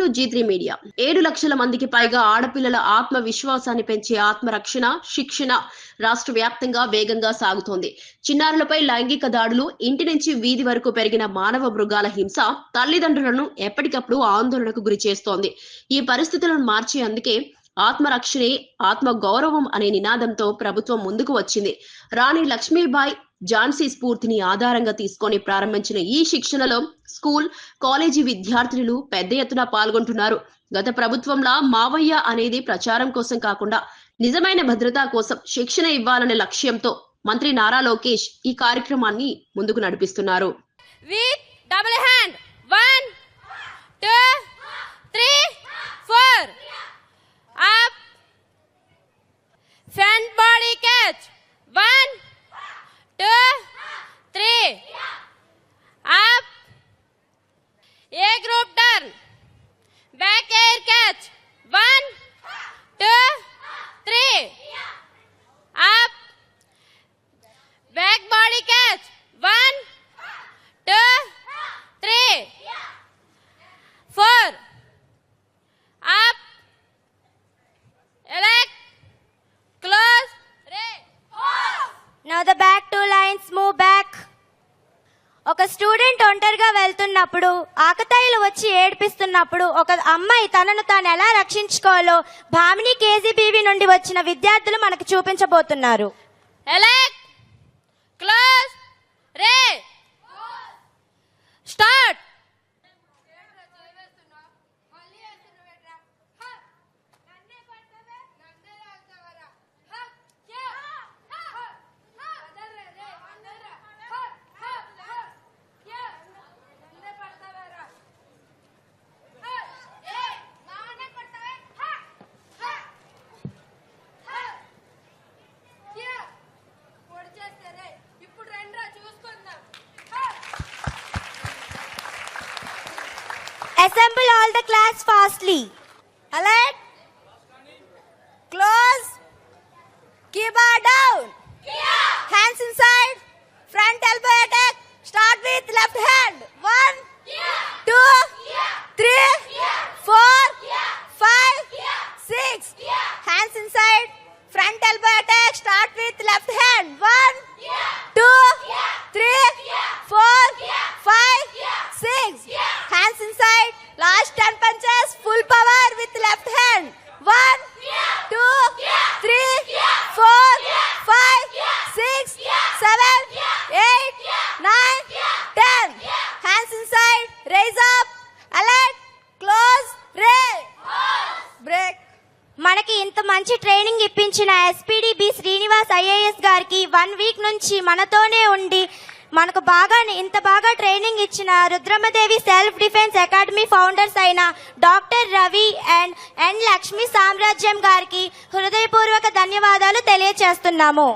G three media. ఏడు లక్షల మందికి పైగా ఆడపిల్లల ఆత్మ విశ్వాసాన్ని పెంచే ఆత్మరక్షణ శిక్షణ రాష్ట్ర వ్యాప్తంగా వేగంగా సాగుతోంది. చిన్నారులపై లైంగిక దాడులు ఇంటి నుంచి వీధి వరకు పెరిగిన మానవ మృగాల హింస తల్లిదండ్రులను ఎప్పటికప్పుడు ఆందోళనకు గురి చేస్తోంది. ఈ పరిస్థితులను మార్చేందుకే ఆత్మరక్షణే ఆత్మ గౌరవం అనే నినాదంతో ప్రభుత్వం ముందుకు వచ్చింది. రాణి లక్ష్మీబాయి ఝాన్సీ స్ఫూర్తిని ఆధారంగా తీసుకొని ప్రారంభించిన ఈ శిక్షణలో స్కూల్ కాలేజీ విద్యార్థినులు పెద్ద ఎత్తున పాల్గొంటున్నారు. గత ప్రభుత్వంలా మావయ్య అనేది ప్రచారం కోసం కాకుండా నిజమైన భద్రత కోసం శిక్షణ ఇవ్వాలనే లక్ష్యంతో మంత్రి నారా లోకేష్ ఈ కార్యక్రమాన్ని ముందుకు నడిపిస్తున్నారు. A group turn. Back air catch. One, two, three. Up. Back body catch. One, two, three, four. Up. Elect. Close. Now the back ఒక స్టూడెంట్ ఒంటరిగా వెళ్తున్నప్పుడు ఆకతాయిలు వచ్చి ఏడిపిస్తున్నప్పుడు ఒక అమ్మాయి తనను తాను ఎలా రక్షించుకోవాలో భామిని కేజీబీవి నుండి వచ్చిన విద్యార్థులు మనకు చూపించబోతున్నారు. Class Assemble all the class fastly. Alert. Close. Keyboard down. Hands inside. Front elbow attack. Start with left hand. One. Two. Three. Four. Five. One, two, three, four, five, six. Hands inside. Front elbow attack. Start with left hand. One. మనకి ఇంత మంచి training ఇప్పించిన SPDB Srinivas IAS గారికి one week నుంచి మనతోనే ఉండి మనకు బాగా ఇంత బాగా ట్రైనింగ్ ఇచ్చిన Rudramadevi self defence academy founders అయిన doctor Ravi and N Lakshmi Samrajyam గారికి హృదయపూర్వక ధన్యవాదాలు తెలియచేస్తున్నాము.